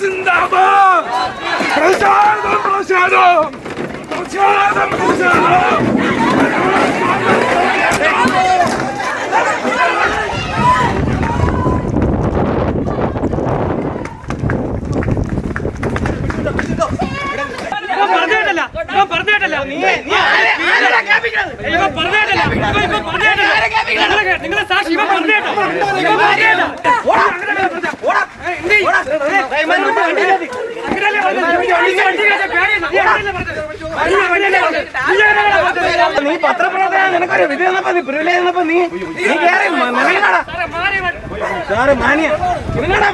真打吧！打枪的不吓到，打枪的不吓到。പത്രപ്രവർത്തകൻ നിനക്കൊരു വിധി തന്നപ്പോ നീ നീ നീ കേറി നിനക്കടാ സാറേ, മാനിയ. നീടാ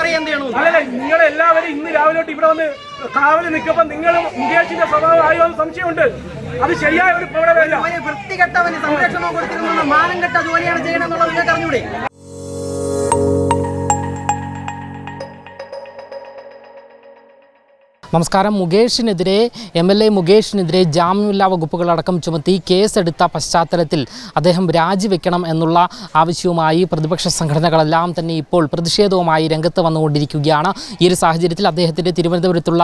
അറിയാം എന്ത് ചെയ്യണു അല്ലല്ല നിങ്ങൾ എല്ലാവരും ഇന്ന് രാവിലെ തൊട്ട് ഇവിടെ വന്ന് കാവൽ നിൽക്കുമ്പോൾ നിങ്ങൾ മുകേഷിന്റെ സ്വഭാവം ആയോ എന്ന് സംശയമുണ്ട്. അത് ശരിയായ ഒരു പ്രവണതയല്ല വൃത്തികെട്ടവന് സംരക്ഷണം കൊടുത്തിരുന്ന മാനം കെട്ട ജോലിയാണ് ചെയ്യണമെന്നുള്ളത് നിങ്ങൾക്ക് അറിഞ്ഞൂടെ നമസ്കാരം. മുകേഷിനെതിരെ എം എൽ എ മുകേഷിനെതിരെ ജാമ്യമില്ലാ വകുപ്പുകളടക്കം ചുമത്തി കേസെടുത്ത പശ്ചാത്തലത്തിൽ അദ്ദേഹം രാജിവെക്കണം എന്നുള്ള ആവശ്യവുമായി പ്രതിപക്ഷ സംഘടനകളെല്ലാം തന്നെ ഇപ്പോൾ പ്രതിഷേധവുമായി രംഗത്ത് വന്നുകൊണ്ടിരിക്കുകയാണ്. ഈ ഒരു സാഹചര്യത്തിൽ അദ്ദേഹത്തിന്റെ തിരുവനന്തപുരത്തുള്ള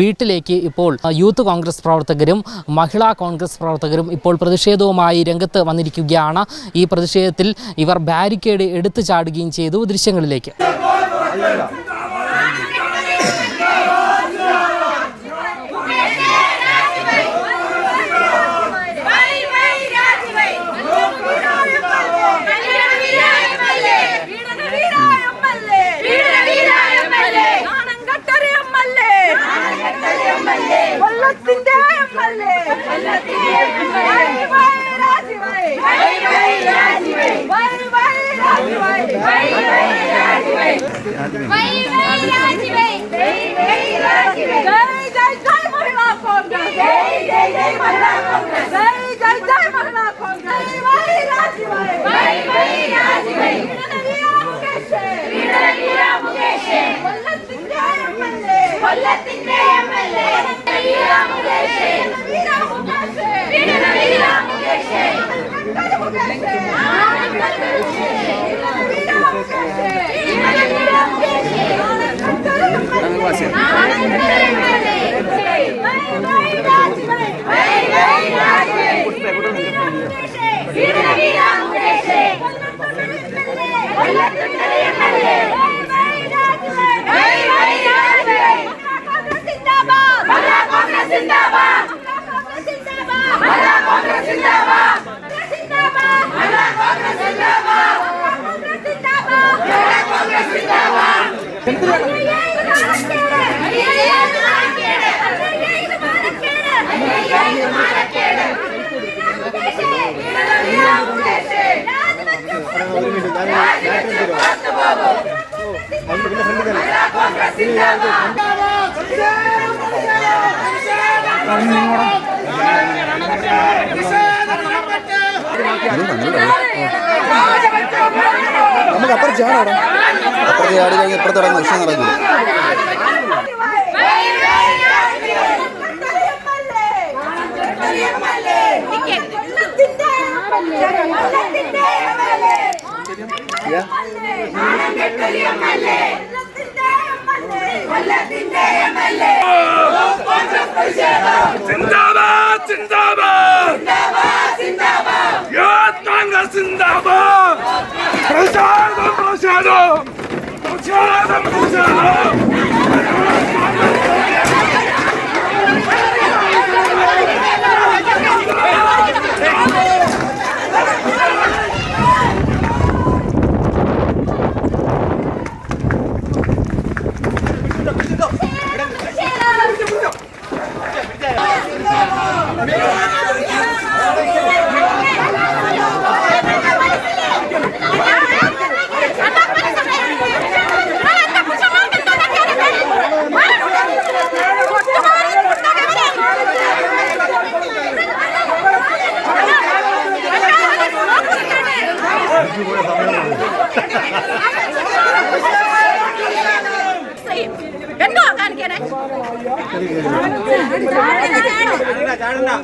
വീട്ടിലേക്ക് ഇപ്പോൾ യൂത്ത് കോൺഗ്രസ് പ്രവർത്തകരും മഹിളാ കോൺഗ്രസ് പ്രവർത്തകരും ഇപ്പോൾ പ്രതിഷേധവുമായി രംഗത്ത് വന്നിരിക്കുകയാണ്. ഈ പ്രതിഷേധത്തിൽ ഇവർ ബാരിക്കേഡ് എടുത്തു ചാടുകയും ചെയ്തു ദൃശ്യങ്ങളിലേക്ക്. എംഎൽഎ കൊല്ലത്തിന്റെ എംഎൽഎ വീണനീയ കോൺഗ്രസ് സിന്ദാബാദ് മഹിളാ കോൺഗ്രസ് സിന്ദാബാദ് സിന്ദാബാദ് മഹിളാ കോൺഗ്രസ് സിന്ദാബാദ് കോൺഗ്രസ് സിന്ദാബാദ് മഹിളാ കോൺഗ്രസ് സിന്ദാബാദ് നമുക്ക് അപ്പുറം ചാടാം അപ്പുറത്ത് ചാടി കഴിഞ്ഞ് ഇപ്പുറത്ത് കിടന്ന് വിഷയം നടക്കില്ല സിന്ദാബാദ് സിന്ദാബാദ് യൂത്ത് കോൺഗ്രസ് സിന്ദാബാദ് പ്രസാദം പ്രസാദം പ്രസാദം പ്രസാദം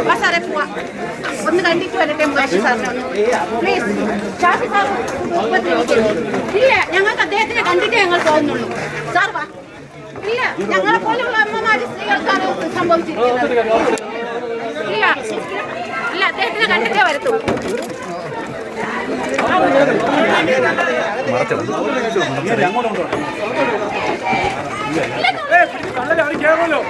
വാ സാറേ പോവാം ഒന്ന് കണ്ടിട്ട് വരട്ടെ സാറിനെ ഒന്ന് പ്ലീസ് ഷാഫി സാർ. ഇല്ല ഞങ്ങൾക്ക് അദ്ദേഹത്തിനെ കണ്ടിട്ടേ ഞങ്ങൾ പോകുന്നുള്ളൂ സാർ വാ ഇല്ല ഞങ്ങളെ പോലെയുള്ള അമ്മമാര് സ്ത്രീകൾക്കാണ് സംഭവിച്ചിരിക്കുന്നത് ഇല്ല ഇല്ല അദ്ദേഹത്തിനെ കണ്ടിട്ടേ വരത്തുള്ളൂ കേറുമല്ലോ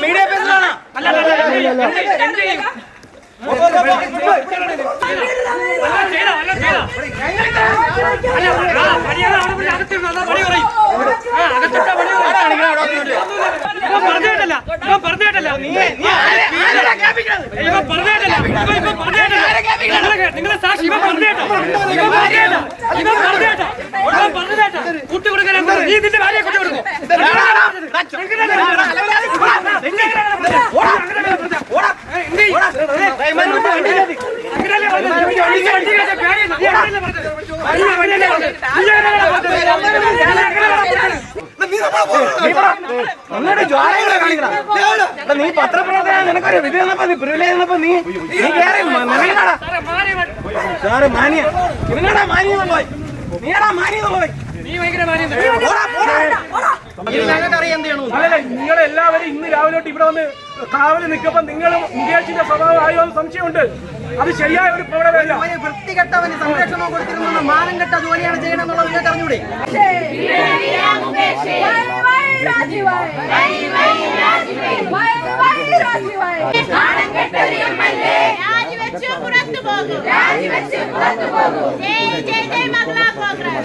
മീഡിയ പേസിലാണ് പറഞ്ഞിട്ടല്ല ഇവൻ നിങ്ങളെ സാക്ഷി ഇവ പറഞ്ഞേട്ടാ ഇവ പറഞ്ഞേട്ടാ ഇവ പറഞ്ഞേട്ടാ ഇവൻ പറഞ്ഞേട്ടോ കൂട്ടി കൊടുക്കാൻ നീ നിന്റെ ഭാര്യയെ കുട്ടി കൊടുക്കും നീ പത്രപ്രവർത്തന നിനക്കൊരു വിധി തന്നപ്പോ നീ പ്രിവിലേജ് തന്നപ്പോ നീ നീ കേറി സാറ് മാനിയ ഇവനടാ മാനിയ. നീടാ മാനിയ പോയി? നീ ഭയങ്കര മാന്യം ഞങ്ങൾക്കറിയാം എന്ത് ചെയ്യണു അല്ലല്ല നിങ്ങൾ എല്ലാവരും ഇന്ന് രാവിലെ തൊട്ട് ഇവിടെ വന്ന് കാവൽ നിൽക്കുമ്പോൾ നിങ്ങൾ മുകേഷിന്റെ സ്വഭാവം ആയോ എന്ന് സംശയമുണ്ട്. അത് ശരിയായ ഒരു പ്രവണതയല്ല വൃത്തികെട്ടവന് സംരക്ഷണം കൊടുത്തിരുന്ന മാനം കെട്ട ജോലിയാണ് ചെയ്യണമെന്നുള്ളത് നിങ്ങൾക്ക് അറിഞ്ഞൂടെ? രാജിവെച്ച് പുറത്തു പോകും രാജിവെച്ച് പുറത്തു പോകും ജയ് ജയ് ജയ് മംഗള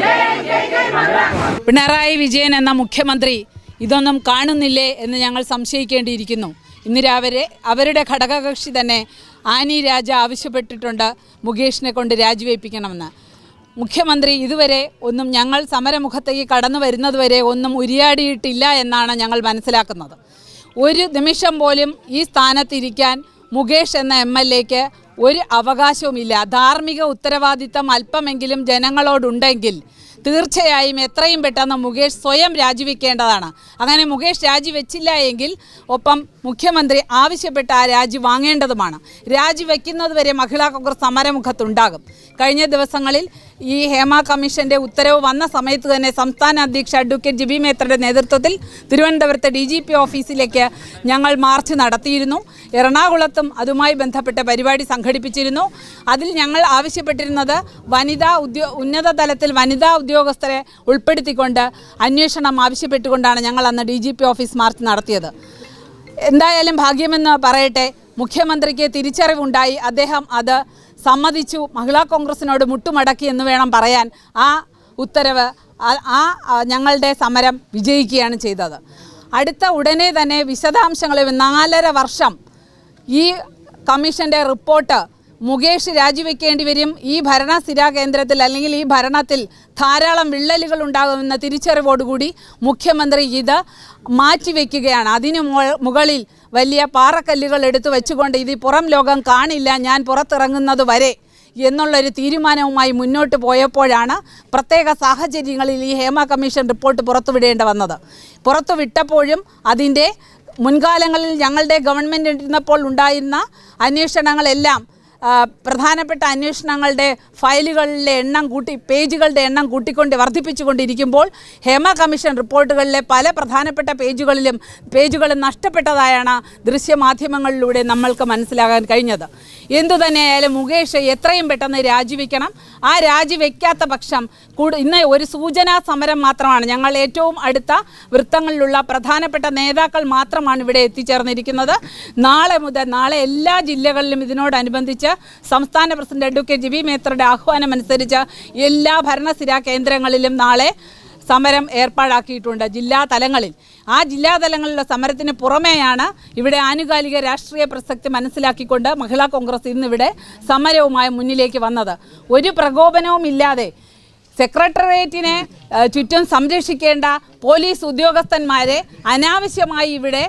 ജയ് ജയ് ജയ് മംഗള പിണറായി വിജയൻ എന്ന മുഖ്യമന്ത്രി ഇതൊന്നും കാണുന്നില്ലേ എന്ന് ഞങ്ങൾ സംശയിക്കേണ്ടിയിരിക്കുന്നു. ഇന്ന് രാവിലെ അവരുടെ ഘടകകക്ഷി തന്നെ ആനി രാജ ആവശ്യപ്പെട്ടിട്ടുണ്ട് മുകേഷിനെ കൊണ്ട് രാജിവെപ്പിക്കണമെന്ന്. മുഖ്യമന്ത്രി ഇതുവരെ ഒന്നും ഞങ്ങൾ സമരമുഖത്തേക്ക് കടന്നു വരുന്നതുവരെ ഒന്നും ഉരിയാടിയിട്ടില്ല എന്നാണ് ഞങ്ങൾ മനസ്സിലാക്കുന്നത്. ഒരു നിമിഷം പോലും ഈ സ്ഥാനത്തിരിക്കാൻ മുകേഷ് എന്ന എം എൽ എക്ക് ഒരു അവകാശവുമില്ല. ധാർമ്മിക ഉത്തരവാദിത്തം അല്പമെങ്കിലും ജനങ്ങളോടുണ്ടെങ്കിൽ തീർച്ചയായും എത്രയും പെട്ടെന്ന് മുകേഷ് സ്വയം രാജിവെക്കേണ്ടതാണ്. അങ്ങനെ മുകേഷ് രാജിവെച്ചില്ല എങ്കിൽ ഒപ്പം മുഖ്യമന്ത്രി ആവശ്യപ്പെട്ട ആ രാജി വാങ്ങേണ്ടതുമാണ്. രാജിവെക്കുന്നതുവരെ മഹിളാ കോൺഗ്രസ് സമരമുഖത്തുണ്ടാകും. കഴിഞ്ഞ ദിവസങ്ങളിൽ ഈ ഹേമ കമ്മീഷന്റെ ഉത്തരവ് വന്ന സമയത്ത് തന്നെ സംസ്ഥാന അധ്യക്ഷ അഡ്വക്കേറ്റ് ജിബി മേത്തയുടെ നേതൃത്വത്തിൽ തിരുവനന്തപുരത്ത് ഡി ജി പി ഓഫീസിലേക്ക് ഞങ്ങൾ മാർച്ച് നടത്തിയിരുന്നു. എറണാകുളത്തും അതുമായി ബന്ധപ്പെട്ട പരിപാടി സംഘടിപ്പിച്ചിരുന്നു. അതിൽ ഞങ്ങൾ ആവശ്യപ്പെട്ടിരുന്നത് വനിതാ ഉദ്യോ ഉന്നത തലത്തിൽ വനിതാ ഉദ്യോഗസ്ഥരെ ഉൾപ്പെടുത്തിക്കൊണ്ട് അന്വേഷണം ആവശ്യപ്പെട്ടുകൊണ്ടാണ് ഞങ്ങൾ അന്ന് D G P office march നടത്തിയത്. എന്തായാലും ഭാഗ്യമെന്ന് പറയട്ടെ മുഖ്യമന്ത്രിക്ക് തിരിച്ചറിവുണ്ടായി. അദ്ദേഹം അത് സമ്മതിച്ചു. മഹിളാ കോൺഗ്രസിനോട് മുട്ടുമടക്കി എന്ന് വേണം പറയാൻ. ആ ഉത്തരവ് ആ- ഞങ്ങളുടെ സമരം വിജയിക്കുകയാണ് ചെയ്തത്. അടുത്ത ഉടനെ തന്നെ വിശദാംശങ്ങൾ നാലര വർഷം ഈ കമ്മീഷന്റെ റിപ്പോർട്ട് മുകേഷ് രാജിവെക്കേണ്ടി വരും. ഈ ഭരണ കേന്ദ്രത്തിൽ അല്ലെങ്കിൽ ഈ ഭരണത്തിൽ ധാരാളം വിള്ളലുകൾ ഉണ്ടാകുമെന്ന തിരിച്ചറിവോടുകൂടി മുഖ്യമന്ത്രി ഇത് മാറ്റിവെക്കുകയാണ്. അതിനു മുകളിൽ വലിയ പാറക്കല്ലുകൾ എടുത്തു വെച്ചുകൊണ്ട് ഇത് പുറം ലോകം കാണില്ല ഞാൻ പുറത്തിറങ്ങുന്നത് വരെ എന്നുള്ളൊരു തീരുമാനവുമായി മുന്നോട്ട് പോയപ്പോഴാണ് പ്രത്യേക സാഹചര്യങ്ങളിൽ ഈ ഹേമ കമ്മീഷൻ റിപ്പോർട്ട് പുറത്തുവിടേണ്ട വന്നത്. പുറത്തുവിട്ടപ്പോഴും അതിന്റെ മുൻകാലങ്ങളിൽ ഞങ്ങളുടെ ഗവൺമെന്റ് ഇരുന്നപ്പോൾ ഉണ്ടായിരുന്ന അന്വേഷണങ്ങളെല്ലാം പ്രധാനപ്പെട്ട അന്വേഷണങ്ങളുടെ ഫയലുകളിലെ എണ്ണം കൂട്ടി പേജുകളുടെ എണ്ണം കൂട്ടിക്കൊണ്ട് വർദ്ധിപ്പിച്ചുകൊണ്ടിരിക്കുമ്പോൾ ഹേമ കമ്മീഷൻ റിപ്പോർട്ടുകളിലെ പല പ്രധാനപ്പെട്ട പേജുകളിലും പേജുകളും നഷ്ടപ്പെട്ടതായാണ് ദൃശ്യമാധ്യമങ്ങളിലൂടെ നമ്മൾക്ക് മനസ്സിലാകാൻ കഴിഞ്ഞത്. എന്തു തന്നെയായാലും മുകേഷ് എത്രയും പെട്ടെന്ന് രാജിവെക്കണം. ആ രാജിവെക്കാത്ത പക്ഷം ഇന്ന് ഒരു സൂചനാ സമരം മാത്രമാണ്. ഞങ്ങൾ ഏറ്റവും അടുത്ത വൃത്തങ്ങളിലുള്ള പ്രധാനപ്പെട്ട നേതാക്കൾ മാത്രമാണ് ഇവിടെ എത്തിച്ചേർന്നിരിക്കുന്നത്. നാളെ മുതൽ നാളെ എല്ലാ ജില്ലകളിലും ഇതിനോടനുബന്ധിച്ച് സംസ്ഥാന പ്രസിഡന്റ് അഡ്വക്കേറ്റ് ജിബി മേത്രയുടെ ആഹ്വാനം അനുസരിച്ച് എല്ലാ ഭരണസ്ഥിരാ കേന്ദ്രങ്ങളിലും നാളെ സമരം ഏർപ്പാടാക്കിയിട്ടുണ്ട് ജില്ലാ തലങ്ങളിൽ. ആ ജില്ലാ തലങ്ങളിലെ സമരത്തിന് പുറമെയാണ് ഇവിടെ ആനുകാലിക രാഷ്ട്രീയ പ്രസക്തി മനസ്സിലാക്കിക്കൊണ്ട് മഹിളാ കോൺഗ്രസ് ഇന്നിവിടെ സമരവുമായി മുന്നിലേക്ക് വന്നത്. ഒരു പ്രകോപനവും ഇല്ലാതെ സെക്രട്ടേറിയറ്റിനെ ചുറ്റും സംരക്ഷിക്കേണ്ട പോലീസ് ഉദ്യോഗസ്ഥന്മാരെ അനാവശ്യമായി ഇവിടെ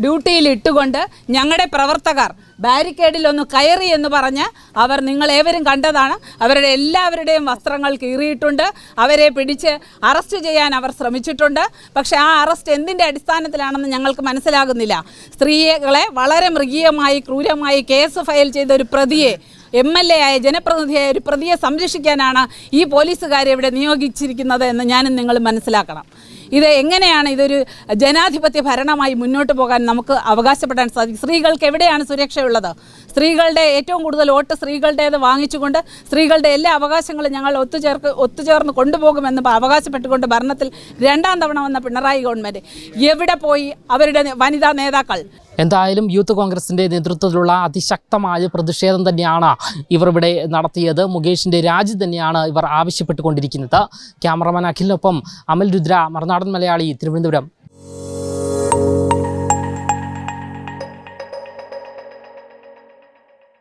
ഡ്യൂട്ടിയിൽ ഇട്ടുകൊണ്ട് ഞങ്ങളുടെ പ്രവർത്തകർ ബാരിക്കേഡിൽ ഒന്ന് കയറി എന്ന് പറഞ്ഞ് അവർ നിങ്ങളേവരും കണ്ടതാണ്. അവരുടെ എല്ലാവരുടെയും വസ്ത്രങ്ങൾ കീറിയിട്ടുണ്ട്. അവരെ പിടിച്ച് അറസ്റ്റ് ചെയ്യാൻ അവർ ശ്രമിച്ചിട്ടുണ്ട്. പക്ഷേ ആ അറസ്റ്റ് എന്തിന്റെ അടിസ്ഥാനത്തിലാണെന്ന് ഞങ്ങൾക്ക് മനസ്സിലാകുന്നില്ല. സ്ത്രീകളെ വളരെ മൃഗീയമായി ക്രൂരമായി കേസ് ഫയൽ ചെയ്ത ഒരു പ്രതിയെ എം എൽ എ ആയ ജനപ്രതിനിധിയായ ഒരു പ്രതിയെ സംരക്ഷിക്കാനാണ് ഈ പോലീസുകാരെ ഇവിടെ നിയോഗിച്ചിരിക്കുന്നത് എന്ന് ഞാനും നിങ്ങൾ മനസ്സിലാക്കണം. ഇത് എങ്ങനെയാണ് ഇതൊരു ജനാധിപത്യ ഭരണമായി മുന്നോട്ട് പോകാൻ നമുക്ക് അവകാശപ്പെടാൻ സാധിക്കും? സ്ത്രീകൾക്ക് എവിടെയാണ് സുരക്ഷയുള്ളത്? സ്ത്രീകളുടെ ഏറ്റവും കൂടുതൽ വോട്ട് സ്ത്രീകളുടേത് വാങ്ങിച്ചുകൊണ്ട് സ്ത്രീകളുടെ എല്ലാ അവകാശങ്ങളും ഞങ്ങൾ ഒത്തുചേർക്ക് ഒത്തുചേർന്ന് കൊണ്ടുപോകുമെന്ന് അവകാശപ്പെട്ടുകൊണ്ട് ഭരണത്തിൽ രണ്ടാം തവണ വന്ന പിണറായി ഗവൺമെന്റ് എവിടെ പോയി? അവരുടെ വനിതാ നേതാക്കൾ എന്തായാലും യൂത്ത് കോൺഗ്രസിന്റെ നേതൃത്വത്തിലുള്ള അതിശക്തമായ പ്രതിഷേധം തന്നെയാണ് ഇവർ ഇവിടെ നടത്തിയത്. മുകേഷിന്റെ രാജി തന്നെയാണ് ഇവർ ആവശ്യപ്പെട്ടുകൊണ്ടിരിക്കുന്നത്. ക്യാമറമാൻ അഖിലിനൊപ്പം അമൽ രുദ്ര മറുനാടൻ മലയാളി തിരുവനന്തപുരം.